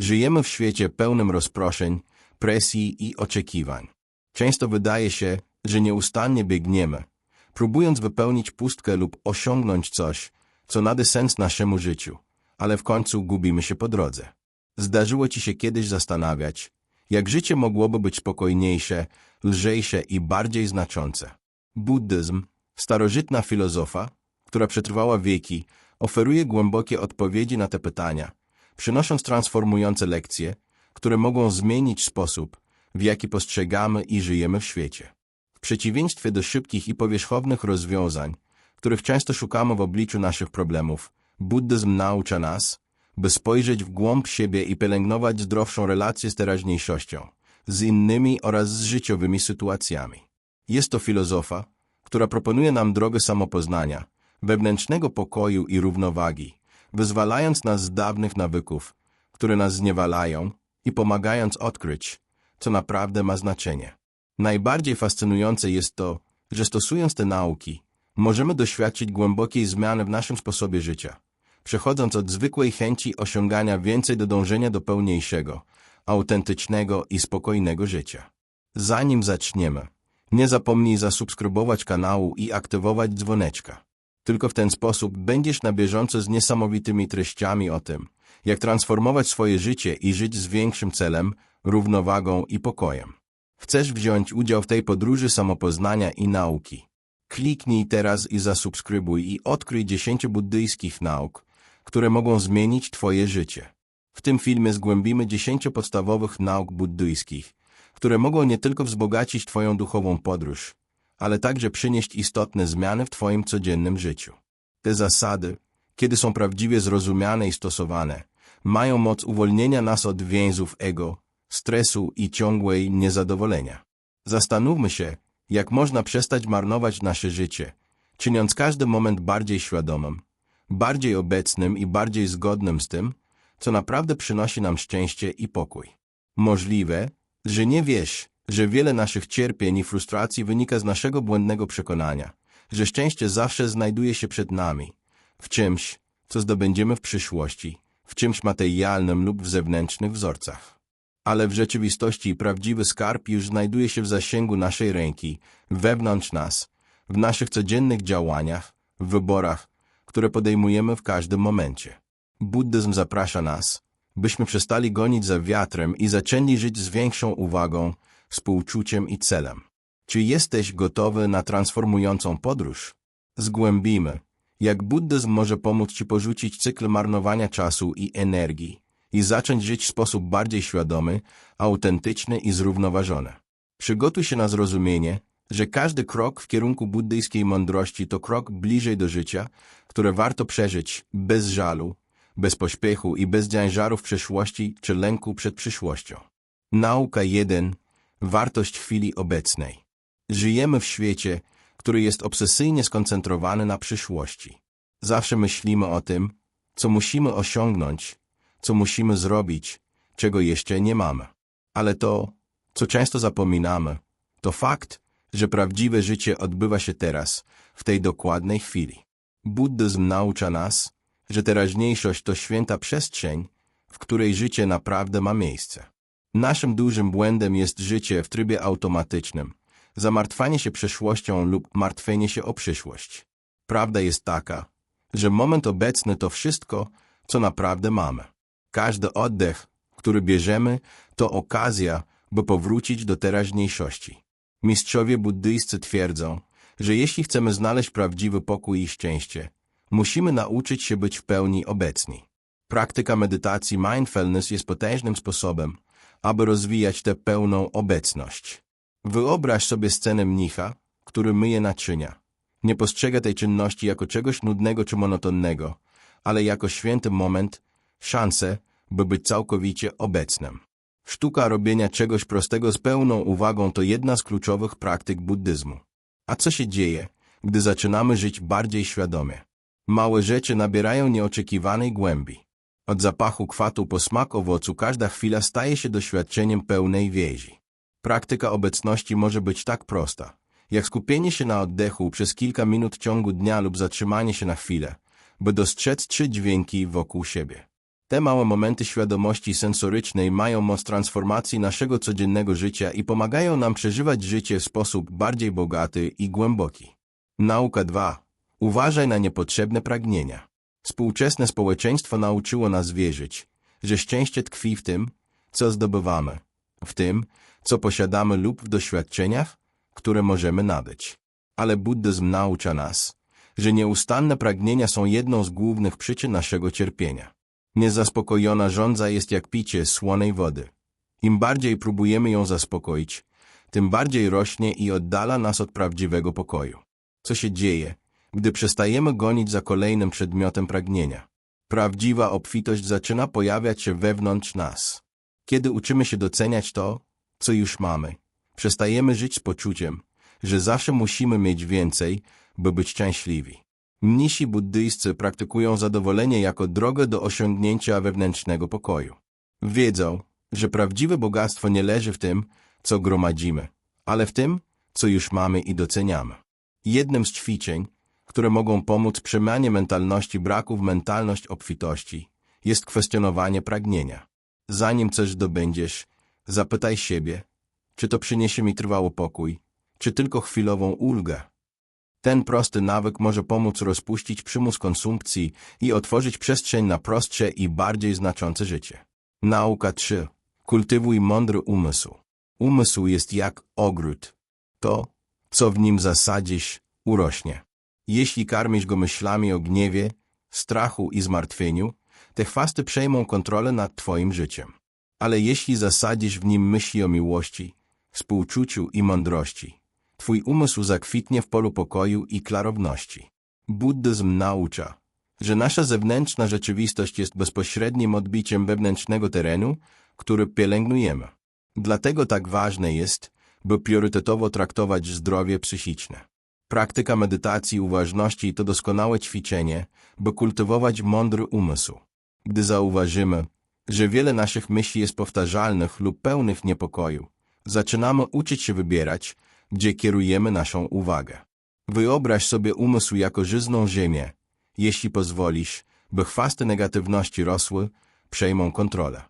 Żyjemy w świecie pełnym rozproszeń, presji i oczekiwań. Często wydaje się, że nieustannie biegniemy, próbując wypełnić pustkę lub osiągnąć coś, co nada sens naszemu życiu, ale w końcu gubimy się po drodze. Zdarzyło ci się kiedyś zastanawiać, jak życie mogłoby być spokojniejsze, lżejsze i bardziej znaczące. Buddyzm, starożytna filozofa, która przetrwała wieki, oferuje głębokie odpowiedzi na te pytania, przynosząc transformujące lekcje, które mogą zmienić sposób, w jaki postrzegamy i żyjemy w świecie. W przeciwieństwie do szybkich i powierzchownych rozwiązań, których często szukamy w obliczu naszych problemów, buddyzm naucza nas, by spojrzeć w głąb siebie i pielęgnować zdrowszą relację z teraźniejszością, z innymi oraz z życiowymi sytuacjami. Jest to filozofa, która proponuje nam drogę samopoznania, wewnętrznego pokoju i równowagi, wyzwalając nas z dawnych nawyków, które nas zniewalają i pomagając odkryć, co naprawdę ma znaczenie. Najbardziej fascynujące jest to, że stosując te nauki, możemy doświadczyć głębokiej zmiany w naszym sposobie życia, przechodząc od zwykłej chęci osiągania więcej do dążenia do pełniejszego, autentycznego i spokojnego życia. Zanim zaczniemy, nie zapomnij zasubskrybować kanału i aktywować dzwoneczka. Tylko w ten sposób będziesz na bieżąco z niesamowitymi treściami o tym, jak transformować swoje życie i żyć z większym celem, równowagą i pokojem. Chcesz wziąć udział w tej podróży samopoznania i nauki? Kliknij teraz i zasubskrybuj i odkryj 10 buddyjskich nauk, które mogą zmienić Twoje życie. W tym filmie zgłębimy 10 podstawowych nauk buddyjskich, które mogą nie tylko wzbogacić Twoją duchową podróż, ale także przynieść istotne zmiany w Twoim codziennym życiu. Te zasady, kiedy są prawdziwie zrozumiane i stosowane, mają moc uwolnienia nas od więzów ego, stresu i ciągłej niezadowolenia. Zastanówmy się, jak można przestać marnować nasze życie, czyniąc każdy moment bardziej świadomym, bardziej obecnym i bardziej zgodnym z tym, co naprawdę przynosi nam szczęście i pokój. Możliwe, że nie wiesz, że wiele naszych cierpień i frustracji wynika z naszego błędnego przekonania, że szczęście zawsze znajduje się przed nami, w czymś, co zdobędziemy w przyszłości, w czymś materialnym lub w zewnętrznych wzorcach. Ale w rzeczywistości prawdziwy skarb już znajduje się w zasięgu naszej ręki, wewnątrz nas, w naszych codziennych działaniach, w wyborach, które podejmujemy w każdym momencie. Buddyzm zaprasza nas, byśmy przestali gonić za wiatrem i zaczęli żyć z większą uwagą, współczuciem i celem. Czy jesteś gotowy na transformującą podróż? Zgłębimy, jak buddyzm może pomóc Ci porzucić cykl marnowania czasu i energii i zacząć żyć w sposób bardziej świadomy, autentyczny i zrównoważony. Przygotuj się na zrozumienie, że każdy krok w kierunku buddyjskiej mądrości to krok bliżej do życia, które warto przeżyć bez żalu, bez pośpiechu i bez ciężarów przeszłości czy lęku przed przyszłością. Nauka 1. Wartość chwili obecnej. Żyjemy w świecie, który jest obsesyjnie skoncentrowany na przyszłości. Zawsze myślimy o tym, co musimy osiągnąć, co musimy zrobić, czego jeszcze nie mamy. Ale to, co często zapominamy, to fakt, że prawdziwe życie odbywa się teraz, w tej dokładnej chwili. Buddyzm naucza nas, że teraźniejszość to święta przestrzeń, w której życie naprawdę ma miejsce. Naszym dużym błędem jest życie w trybie automatycznym, zamartwanie się przeszłością lub martwienie się o przyszłość. Prawda jest taka, że moment obecny to wszystko, co naprawdę mamy. Każdy oddech, który bierzemy, to okazja, by powrócić do teraźniejszości. Mistrzowie buddyjscy twierdzą, że jeśli chcemy znaleźć prawdziwy pokój i szczęście, musimy nauczyć się być w pełni obecni. Praktyka medytacji mindfulness jest potężnym sposobem, aby rozwijać tę pełną obecność. Wyobraź sobie scenę mnicha, który myje naczynia. Nie postrzega tej czynności jako czegoś nudnego czy monotonnego, ale jako święty moment, szansę, by być całkowicie obecnym. Sztuka robienia czegoś prostego z pełną uwagą to jedna z kluczowych praktyk buddyzmu. A co się dzieje, gdy zaczynamy żyć bardziej świadomie? Małe rzeczy nabierają nieoczekiwanej głębi. Od zapachu kwatu po smak owocu każda chwila staje się doświadczeniem pełnej więzi. Praktyka obecności może być tak prosta, jak skupienie się na oddechu przez kilka minut ciągu dnia lub zatrzymanie się na chwilę, by dostrzec trzy dźwięki wokół siebie. Te małe momenty świadomości sensorycznej mają moc transformacji naszego codziennego życia i pomagają nam przeżywać życie w sposób bardziej bogaty i głęboki. Nauka 2. Uważaj na niepotrzebne pragnienia. Współczesne społeczeństwo nauczyło nas wierzyć, że szczęście tkwi w tym, co zdobywamy, w tym, co posiadamy lub w doświadczeniach, które możemy nabyć. Ale buddyzm naucza nas, że nieustanne pragnienia są jedną z głównych przyczyn naszego cierpienia. Niezaspokojona żądza jest jak picie słonej wody. Im bardziej próbujemy ją zaspokoić, tym bardziej rośnie i oddala nas od prawdziwego pokoju. Co się dzieje, gdy przestajemy gonić za kolejnym przedmiotem pragnienia? Prawdziwa obfitość zaczyna pojawiać się wewnątrz nas. Kiedy uczymy się doceniać to, co już mamy, przestajemy żyć z poczuciem, że zawsze musimy mieć więcej, by być szczęśliwi. Mnisi buddyjscy praktykują zadowolenie jako drogę do osiągnięcia wewnętrznego pokoju. Wiedzą, że prawdziwe bogactwo nie leży w tym, co gromadzimy, ale w tym, co już mamy i doceniamy. Jednym z ćwiczeń, które mogą pomóc przemianie mentalności braku w mentalność obfitości, jest kwestionowanie pragnienia. Zanim coś zdobędziesz, zapytaj siebie, czy to przyniesie mi trwały pokój, czy tylko chwilową ulgę. Ten prosty nawyk może pomóc rozpuścić przymus konsumpcji i otworzyć przestrzeń na prostsze i bardziej znaczące życie. Nauka 3. Kultywuj mądry umysł. Umysł jest jak ogród. To, co w nim zasadzisz, urośnie. Jeśli karmisz go myślami o gniewie, strachu i zmartwieniu, te chwasty przejmą kontrolę nad twoim życiem. Ale jeśli zasadzisz w nim myśli o miłości, współczuciu i mądrości, twój umysł zakwitnie w polu pokoju i klarowności. Buddyzm naucza, że nasza zewnętrzna rzeczywistość jest bezpośrednim odbiciem wewnętrznego terenu, który pielęgnujemy. Dlatego tak ważne jest, by priorytetowo traktować zdrowie psychiczne. Praktyka medytacji i uważności to doskonałe ćwiczenie, by kultywować mądry umysł. Gdy zauważymy, że wiele naszych myśli jest powtarzalnych lub pełnych niepokoju, zaczynamy uczyć się wybierać, gdzie kierujemy naszą uwagę. Wyobraź sobie umysł jako żyzną ziemię. Jeśli pozwolisz, by chwasty negatywności rosły, przejmą kontrolę.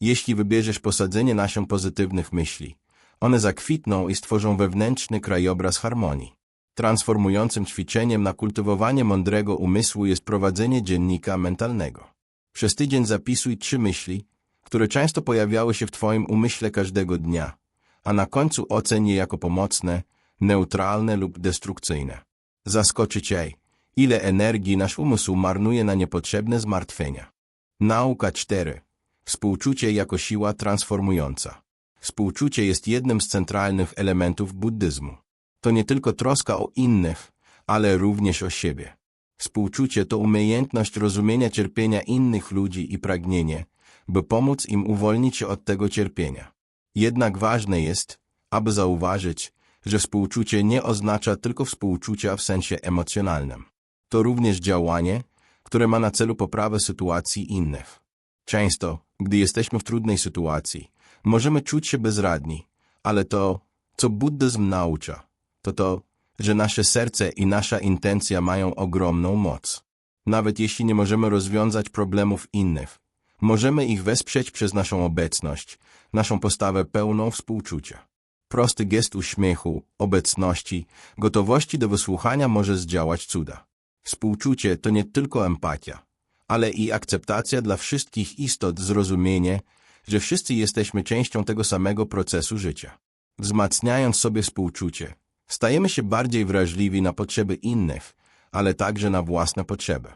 Jeśli wybierzesz posadzenie nasion pozytywnych myśli, one zakwitną i stworzą wewnętrzny krajobraz harmonii. Transformującym ćwiczeniem na kultywowanie mądrego umysłu jest prowadzenie dziennika mentalnego. Przez tydzień zapisuj trzy myśli, które często pojawiały się w Twoim umyśle każdego dnia, a na końcu oceń je jako pomocne, neutralne lub destrukcyjne. Zaskoczy Cię, ile energii nasz umysł marnuje na niepotrzebne zmartwienia. Nauka 4. Współczucie jako siła transformująca. Współczucie jest jednym z centralnych elementów buddyzmu. To nie tylko troska o innych, ale również o siebie. Współczucie to umiejętność rozumienia cierpienia innych ludzi i pragnienie, by pomóc im uwolnić się od tego cierpienia. Jednak ważne jest, aby zauważyć, że współczucie nie oznacza tylko współczucia w sensie emocjonalnym. To również działanie, które ma na celu poprawę sytuacji innych. Często, gdy jesteśmy w trudnej sytuacji, możemy czuć się bezradni, ale to, co buddyzm naucza, to to, że nasze serce i nasza intencja mają ogromną moc. Nawet jeśli nie możemy rozwiązać problemów innych, możemy ich wesprzeć przez naszą obecność, naszą postawę pełną współczucia. Prosty gest uśmiechu, obecności, gotowości do wysłuchania może zdziałać cuda. Współczucie to nie tylko empatia, ale i akceptacja dla wszystkich istot, zrozumienie, że wszyscy jesteśmy częścią tego samego procesu życia. Wzmacniając sobie współczucie, stajemy się bardziej wrażliwi na potrzeby innych, ale także na własne potrzeby.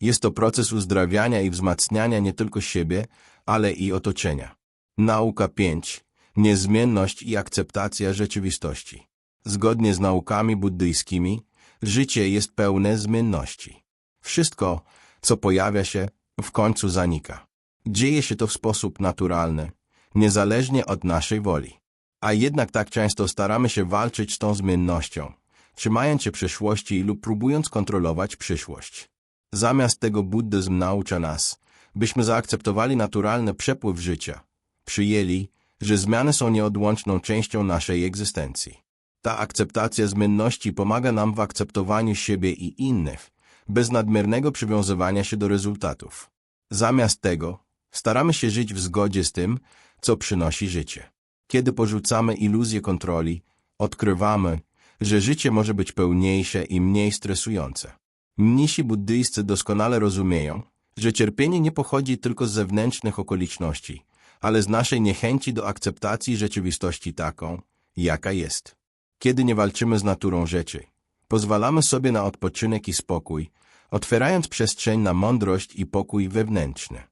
Jest to proces uzdrawiania i wzmacniania nie tylko siebie, ale i otoczenia. Nauka 5. Niezmienność i akceptacja rzeczywistości. Zgodnie z naukami buddyjskimi, życie jest pełne zmienności. Wszystko, co pojawia się, w końcu zanika. Dzieje się to w sposób naturalny, niezależnie od naszej woli. A jednak tak często staramy się walczyć z tą zmiennością, trzymając się przeszłości lub próbując kontrolować przyszłość. Zamiast tego buddyzm naucza nas, byśmy zaakceptowali naturalny przepływ życia, przyjęli, że zmiany są nieodłączną częścią naszej egzystencji. Ta akceptacja zmienności pomaga nam w akceptowaniu siebie i innych, bez nadmiernego przywiązywania się do rezultatów. Zamiast tego, Staramy się żyć w zgodzie z tym, co przynosi życie. Kiedy porzucamy iluzję kontroli, odkrywamy, że życie może być pełniejsze i mniej stresujące. Mnisi buddyjscy doskonale rozumieją, że cierpienie nie pochodzi tylko z zewnętrznych okoliczności, ale z naszej niechęci do akceptacji rzeczywistości taką, jaka jest. Kiedy nie walczymy z naturą rzeczy, pozwalamy sobie na odpoczynek i spokój, otwierając przestrzeń na mądrość i pokój wewnętrzny.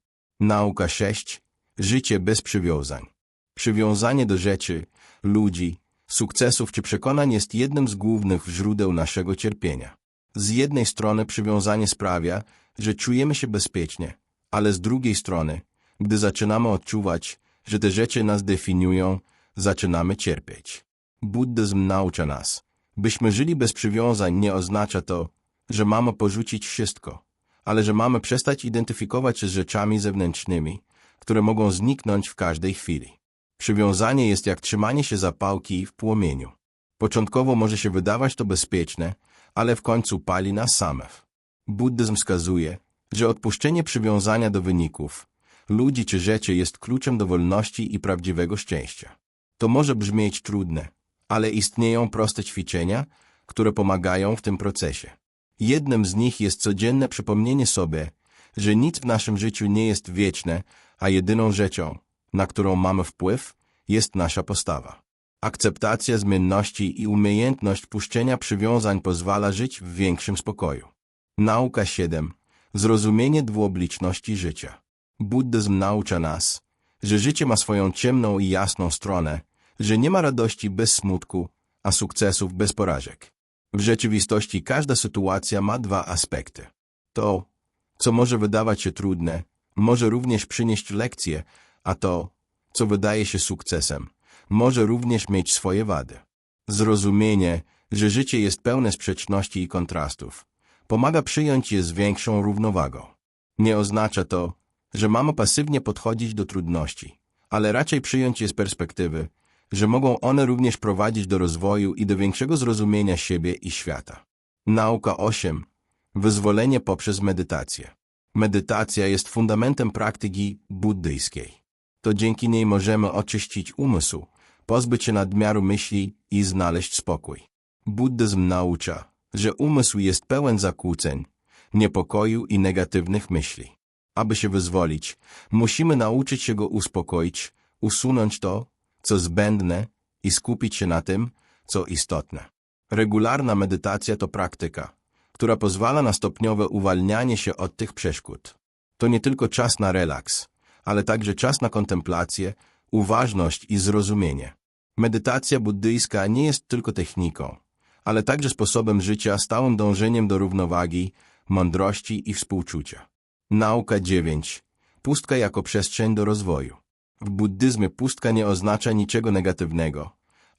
Nauka 6. Życie bez przywiązań. Przywiązanie do rzeczy, ludzi, sukcesów czy przekonań jest jednym z głównych źródeł naszego cierpienia. Z jednej strony przywiązanie sprawia, że czujemy się bezpiecznie, ale z drugiej strony, gdy zaczynamy odczuwać, że te rzeczy nas definiują, zaczynamy cierpieć. Buddyzm naucza nas, byśmy żyli bez przywiązań nie oznacza to, że mamy porzucić wszystko, ale że mamy przestać identyfikować się z rzeczami zewnętrznymi, które mogą zniknąć w każdej chwili. Przywiązanie jest jak trzymanie się zapałki w płomieniu. Początkowo może się wydawać to bezpieczne, ale w końcu pali nas samych. Buddyzm wskazuje, że odpuszczenie przywiązania do wyników, ludzi czy rzeczy jest kluczem do wolności i prawdziwego szczęścia. To może brzmieć trudne, ale istnieją proste ćwiczenia, które pomagają w tym procesie. Jednym z nich jest codzienne przypomnienie sobie, że nic w naszym życiu nie jest wieczne, a jedyną rzeczą, na którą mamy wpływ, jest nasza postawa. Akceptacja zmienności i umiejętność puszczenia przywiązań pozwala żyć w większym spokoju. Nauka 7. Zrozumienie dwuobliczności życia. Buddyzm naucza nas, że życie ma swoją ciemną i jasną stronę, że nie ma radości bez smutku, a sukcesów bez porażek. W rzeczywistości każda sytuacja ma dwa aspekty. To, co może wydawać się trudne, może również przynieść lekcje, a to, co wydaje się sukcesem, może również mieć swoje wady. Zrozumienie, że życie jest pełne sprzeczności i kontrastów, pomaga przyjąć je z większą równowagą. Nie oznacza to, że mamy pasywnie podchodzić do trudności, ale raczej przyjąć je z perspektywy, że mogą one również prowadzić do rozwoju i do większego zrozumienia siebie i świata. Nauka 8. Wyzwolenie poprzez medytację. Medytacja jest fundamentem praktyki buddyjskiej. To dzięki niej możemy oczyścić umysł, pozbyć się nadmiaru myśli i znaleźć spokój. Buddyzm naucza, że umysł jest pełen zakłóceń, niepokoju i negatywnych myśli. Aby się wyzwolić, musimy nauczyć się go uspokoić, usunąć to, co zbędne i skupić się na tym, co istotne. Regularna medytacja to praktyka, która pozwala na stopniowe uwalnianie się od tych przeszkód. To nie tylko czas na relaks, ale także czas na kontemplację, uważność i zrozumienie. Medytacja buddyjska nie jest tylko techniką, ale także sposobem życia stałym dążeniem do równowagi, mądrości i współczucia. Nauka 9. Pustka jako przestrzeń do rozwoju. W buddyzmie pustka nie oznacza niczego negatywnego,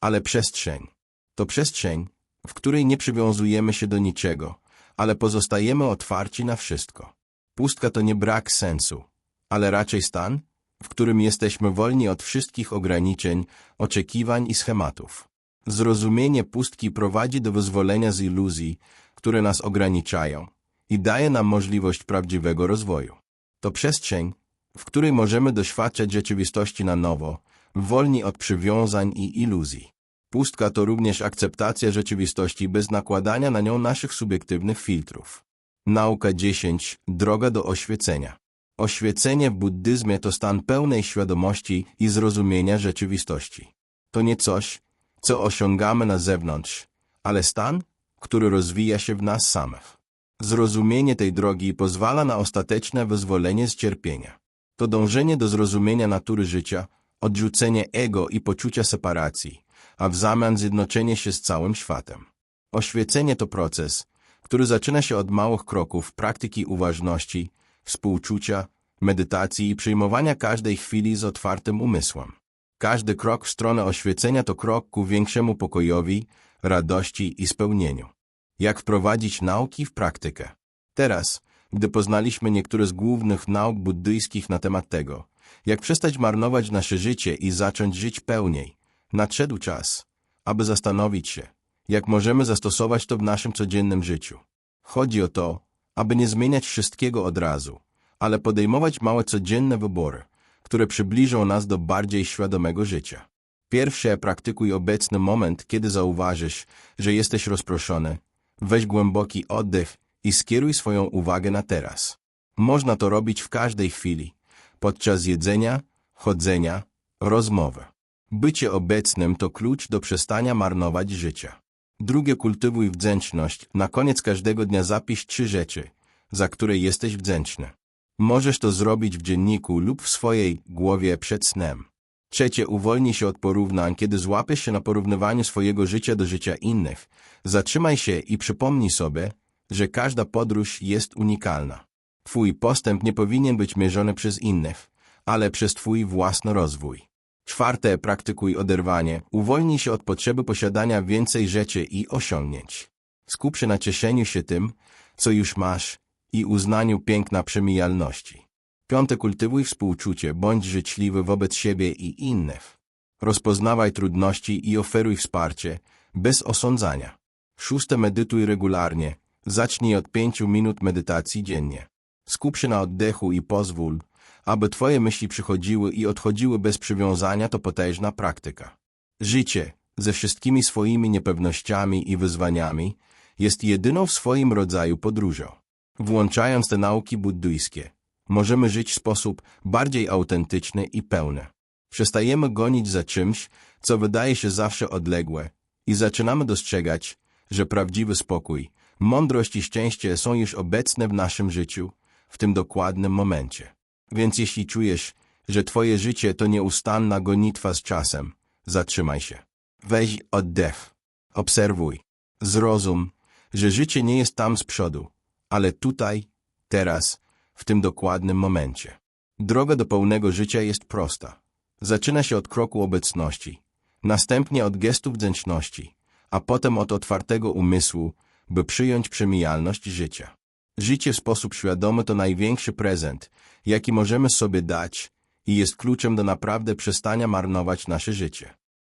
ale przestrzeń. To przestrzeń, w której nie przywiązujemy się do niczego, ale pozostajemy otwarci na wszystko. Pustka to nie brak sensu, ale raczej stan, w którym jesteśmy wolni od wszystkich ograniczeń, oczekiwań i schematów. Zrozumienie pustki prowadzi do wyzwolenia z iluzji, które nas ograniczają i daje nam możliwość prawdziwego rozwoju. To przestrzeń, w której możemy doświadczać rzeczywistości na nowo, wolni od przywiązań i iluzji. Pustka to również akceptacja rzeczywistości bez nakładania na nią naszych subiektywnych filtrów. Nauka 10. Droga do oświecenia. Oświecenie w buddyzmie to stan pełnej świadomości i zrozumienia rzeczywistości. To nie coś, co osiągamy na zewnątrz, ale stan, który rozwija się w nas samych. Zrozumienie tej drogi pozwala na ostateczne wyzwolenie z cierpienia. To dążenie do zrozumienia natury życia, odrzucenie ego i poczucia separacji, a w zamian zjednoczenie się z całym światem. Oświecenie to proces, który zaczyna się od małych kroków praktyki uważności, współczucia, medytacji i przyjmowania każdej chwili z otwartym umysłem. Każdy krok w stronę oświecenia to krok ku większemu pokojowi, radości i spełnieniu. Jak wprowadzić nauki w praktykę? Teraz, gdy poznaliśmy niektóre z głównych nauk buddyjskich na temat tego, jak przestać marnować nasze życie i zacząć żyć pełniej, nadszedł czas, aby zastanowić się, jak możemy zastosować to w naszym codziennym życiu. Chodzi o to, aby nie zmieniać wszystkiego od razu, ale podejmować małe codzienne wybory, które przybliżą nas do bardziej świadomego życia. Pierwsze, praktykuj obecny moment, kiedy zauważysz, że jesteś rozproszony. Weź głęboki oddech i skieruj swoją uwagę na teraz. Można to robić w każdej chwili, podczas jedzenia, chodzenia, rozmowy. Bycie obecnym to klucz do przestania marnować życia. Drugie, kultywuj wdzięczność. Na koniec każdego dnia zapisz trzy rzeczy, za które jesteś wdzięczny. Możesz to zrobić w dzienniku lub w swojej głowie przed snem. Trzecie, uwolnij się od porównań, kiedy złapiesz się na porównywaniu swojego życia do życia innych. Zatrzymaj się i przypomnij sobie, że każda podróż jest unikalna. Twój postęp nie powinien być mierzony przez innych, ale przez Twój własny rozwój. Czwarte, praktykuj oderwanie. Uwolnij się od potrzeby posiadania więcej rzeczy i osiągnięć. Skup się na cieszeniu się tym, co już masz i uznaniu piękna przemijalności. Piąte, kultywuj współczucie, bądź życzliwy wobec siebie i innych. Rozpoznawaj trudności i oferuj wsparcie, bez osądzania. Szóste, medytuj regularnie. Zacznij od pięciu minut medytacji dziennie. Skup się na oddechu i pozwól, aby twoje myśli przychodziły i odchodziły bez przywiązania, to potężna praktyka. Życie, ze wszystkimi swoimi niepewnościami i wyzwaniami, jest jedyną w swoim rodzaju podróżą. Włączając te nauki buddyjskie, możemy żyć w sposób bardziej autentyczny i pełny. Przestajemy gonić za czymś, co wydaje się zawsze odległe i zaczynamy dostrzegać, że prawdziwy spokój, mądrość i szczęście są już obecne w naszym życiu w tym dokładnym momencie. Więc jeśli czujesz, że twoje życie to nieustanna gonitwa z czasem, zatrzymaj się. Weź oddech. Obserwuj. Zrozum, że życie nie jest tam z przodu, ale tutaj, teraz, w tym dokładnym momencie. Droga do pełnego życia jest prosta. Zaczyna się od kroku obecności, następnie od gestu wdzięczności, a potem od otwartego umysłu, by przyjąć przemijalność życia. Życie w sposób świadomy to największy prezent, jaki możemy sobie dać i jest kluczem do naprawdę przestania marnować nasze życie.